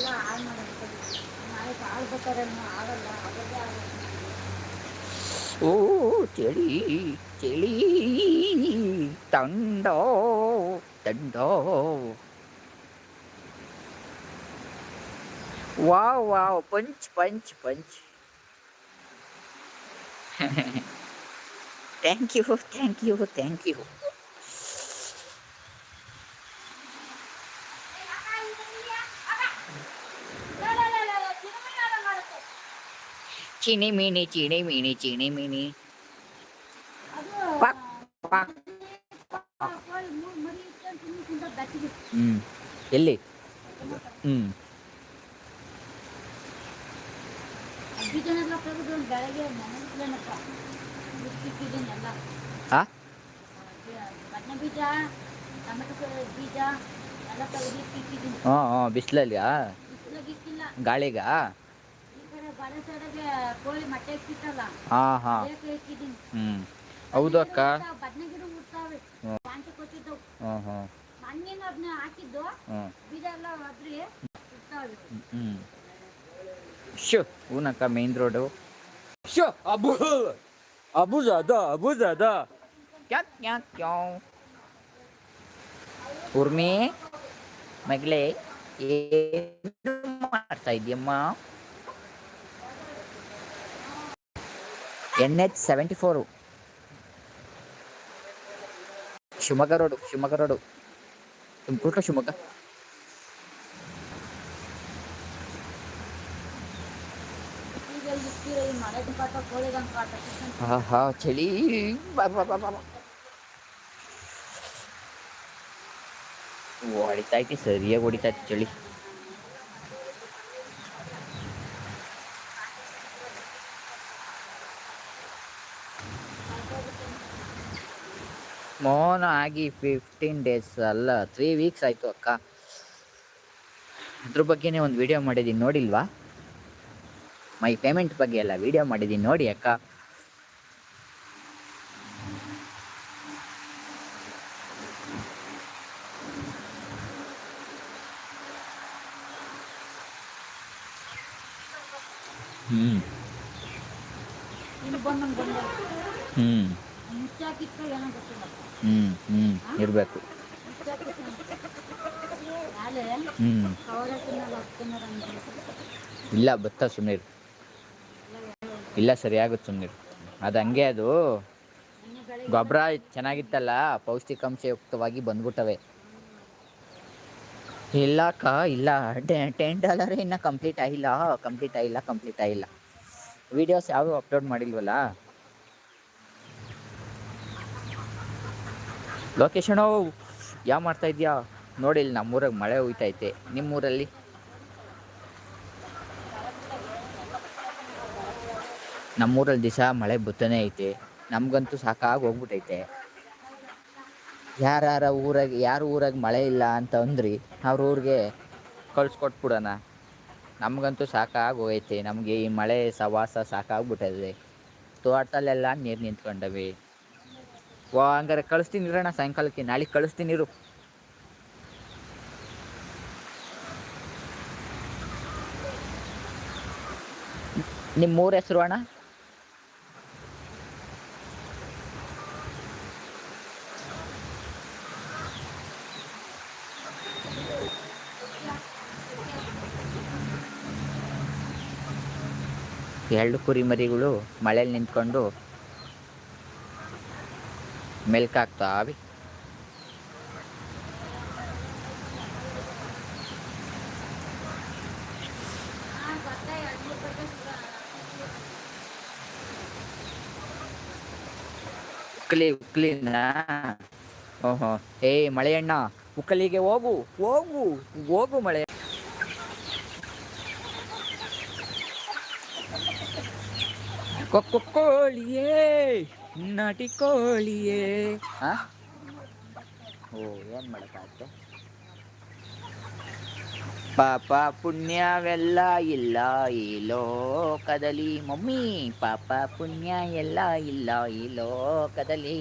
ಎಲ್ಲ ಹಾಳು ಮಾಡೋದು ನಾಳೆ ಆಳ್ಬೇಕಾದ್ರೆ ಆಗಲ್ಲ ಆಗೋದೇ ಆಗಲ್ಲ ಓ ಚಳಿ ಚಳಿ ತಂಡ ತಂಡ wow wow punch punch punch thank you thank you thank you ಚಿಣಿ ಮೀನಿ ಚಿಣಿ ಮೀನಿ ಚಿಣಿ ಪಾಕ್ ಪಾಕ್ ಬೆಚ್ಚಗೆ ಹ್ಮ್ ಎಲ್ಲಿ ಹ್ಞೂ ಹಾ ಹಾಂ ಹಾಂ ಬಿಸಿಲಲ್ಲಿ ಬಿಸಿಲಾಗಿಕ್ಕಿಲ್ಲ ಗಾಳಿಗಾ? ಹಾಂ ಹಾಂ. ಹ್ಞೂ ಹೌದು ಅಕ್ಕ ಬದನೆ ಗಿಡ ಹುಡ್ತಾವೆ ಹ್ಮ್. ಪಾಂಚ ಕೊಟ್ಟಿದ್ದವು ಹಾಂ ಹಾಂ ಹ್ಞೂ ಒದ್ರಿ ಶೋ ಹೂನಕ್ಕ ಮೇನ್ ರೋಡು ಶೋ ಅಬು ಅಬುಜ ಅದ ಅಬುಜ ಅದ ಕ್ಯಾ ಕ್ಯಾ ಕ್ಯಾ ಉರ್ಮಿ ಮಗಳೇ ಏನು ಮಾಡ್ತಾ ಇದೆಯಮ್ಮ? N H seventy four Shivamogga road Shivamogga road Tumakuru Shivamogga ಆಹಾ ಚಳಿ ಹೊಡಿತಾ. ಹೊಡಿತೈತಿ ಸರಿಯಾಗಿ ಹೊಡಿತೈತಿ ಚಳಿ ಮೋಹನ ಆಗಿ ಫಿಫ್ಟೀನ್ ಡೇಸ್ ಅಲ್ಲ ತ್ರೀ ವೀಕ್ಸ್ ಆಯಿತು ಅಕ್ಕ. ಅದ್ರ ಬಗ್ಗೆನೇ ಒಂದು ವಿಡಿಯೋ ಮಾಡಿದ್ದೀನಿ ನೋಡಿಲ್ವಾ? ಮೈ ಪೇಮೆಂಟ್ ಬಗ್ಗೆ ಎಲ್ಲ ವಿಡಿಯೋ ಮಾಡಿದ್ದೀನಿ ನೋಡಿ ಅಕ್ಕ. ಹ್ಞೂ ಹ್ಞೂ ಹ್ಞೂ ಹ್ಞೂ ಇರಬೇಕು. ಹ್ಞೂ ಇಲ್ಲ ಬತ್ತ ಸುನೀರ್. ಇಲ್ಲ ಸರಿಯಾಗುತ್ತೆ ಸುನೀರ್. ಅದು ಹಂಗೆ ಅದು. ಗೊಬ್ಬರ ಚೆನ್ನಾಗಿತ್ತಲ್ಲ ಪೌಷ್ಟಿಕಾಂಶಯುಕ್ತವಾಗಿ ಬಂದ್ಬಿಟ್ಟವೆ. ಇಲ್ಲ. ಅಕ್ಕ ಇಲ್ಲ ಟೆನ್ ಡಾಲರ್ ಇನ್ನೂ ಕಂಪ್ಲೀಟ್ ಆಗಿಲ್ಲ. ಕಂಪ್ಲೀಟ್ ಆಗಿಲ್ಲ ಕಂಪ್ಲೀಟ್ ಆಗಿಲ್ಲ. ವಿಡಿಯೋಸ್ ಯಾವ ಅಪ್ಲೋಡ್ ಮಾಡಿಲ್ವಲ್ಲ? ಲೊಕೇಶನು ಯಾವ ಮಾಡ್ತಾ ಇದೆಯಾ? ನೋಡಿ, ಇಲ್ಲಿ ನಮ್ಮೂರಾಗ ಮಳೆ ಹೋಯ್ತೈತೆ ನಿಮ್ಮೂರಲ್ಲಿ? ನಮ್ಮೂರಲ್ಲಿ ದಿವಸ ಮಳೆ ಬತ್ತಾನೆ ಐತೆ. ನಮಗಂತೂ ಸಾಕಾಗಿ ಹೋಗ್ಬಿಟ್ಟೈತೆ ಯಾರ ಊರಾಗ ಯಾರ ಊರಾಗ ಮಳೆ ಇಲ್ಲ ಅಂತ ಅಂದ್ರಿ, ಅವ್ರ ಊರಿಗೆ ಕಳ್ಸ್ಕೊಟ್ಬಿಡೋಣ. ನಮಗಂತೂ ಸಾಕಾಗಿ ಹೋಗೈತೆ. ನಮಗೆ ಈ ಮಳೆ ಸವಾಸ ಸಾಕಾಗ್ಬಿಟ್ಟದೆ ತೋಟದಲ್ಲೆಲ್ಲ ನೀರು ನಿಂತ್ಕೊಂಡವೆ. ವಾ, ಹಂಗಾರೆ ಕಳಿಸ್ತೀನಿ ಇರೋಣ ಸಾಯಂಕಾಲಕ್ಕೆ. ನಾಳೆ ಕಳಿಸ್ತೀನಿ ಇರು. ನಿಮ್ಮ ಮೂರು ಹೆಸರು ಅಣ್ಣ? ಎರಡು ಕುರಿಮರಿಗಳು ಮಳೆಯಲ್ಲಿ ನಿಂತ್ಕೊಂಡು ಮೂರು ಗಂಟೆ ಸುಡ- ಉಕ್ಕಲಿ ಉಕ್ಕಲಿನ ಓಹೋ ಏ ಮಳೆಯಣ್ಣ ಉಕ್ಕಲಿಗೆ ಹೋಗು ಹೋಗು ಹೋಗು ಮಳೆ ಕೊಕ್ಕೊ ಕೋಳಿಯೇ ನಾಟಿ ಕೋಳಿಯೇ. ಓ, ಏನು ಮಾಡೋಕ್ಕಾಗುತ್ತೆ ಪಾಪ ಪುಣ್ಯವೆಲ್ಲ ಇಲ್ಲ, ಈ ಲೋಕದಲ್ಲಿ. ಮಮ್ಮಿ, ಪಾಪ ಪುಣ್ಯ ಎಲ್ಲ ಇಲ್ಲ, ಈ ಲೋಕದಲ್ಲಿ.